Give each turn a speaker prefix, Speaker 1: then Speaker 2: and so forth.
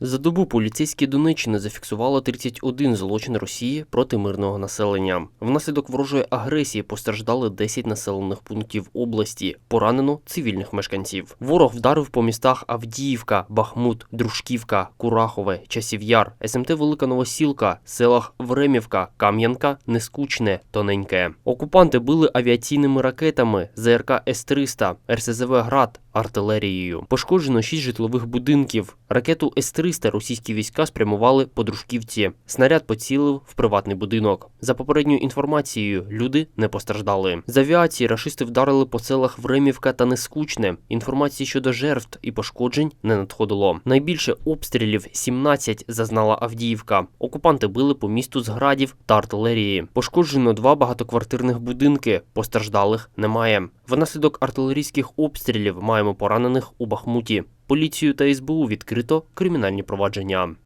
Speaker 1: За добу поліцейські Донеччини зафіксувало 31 злочин Росії проти мирного населення. Внаслідок ворожої агресії постраждали 10 населених пунктів області, поранено цивільних мешканців. Ворог вдарив по містах Авдіївка, Бахмут, Дружківка, Курахове, Часів'яр, СМТ Велика Новосілка, селах Времівка, Кам'янка, Нескучне, Тоненьке. Окупанти били авіаційними ракетами ЗРК С-300, РСЗВ «Град», артилерією. Пошкоджено 6 житлових будинків. Ракету С-300 російські війська спрямували по Дружківці. Снаряд поцілив в приватний будинок. За попередньою інформацією, люди не постраждали. З авіації рашисти вдарили по селах Времівка та Нескучне. Інформації щодо жертв і пошкоджень не надходило. Найбільше обстрілів 17 зазнала Авдіївка. Окупанти били по місту з градів та артилерії. Пошкоджено два багатоквартирних будинки. Постраждалих немає. Внаслідок артилерійських обстрілів маємо поранених у Бахмуті. Поліцію та СБУ відкрито кримінальні провадження.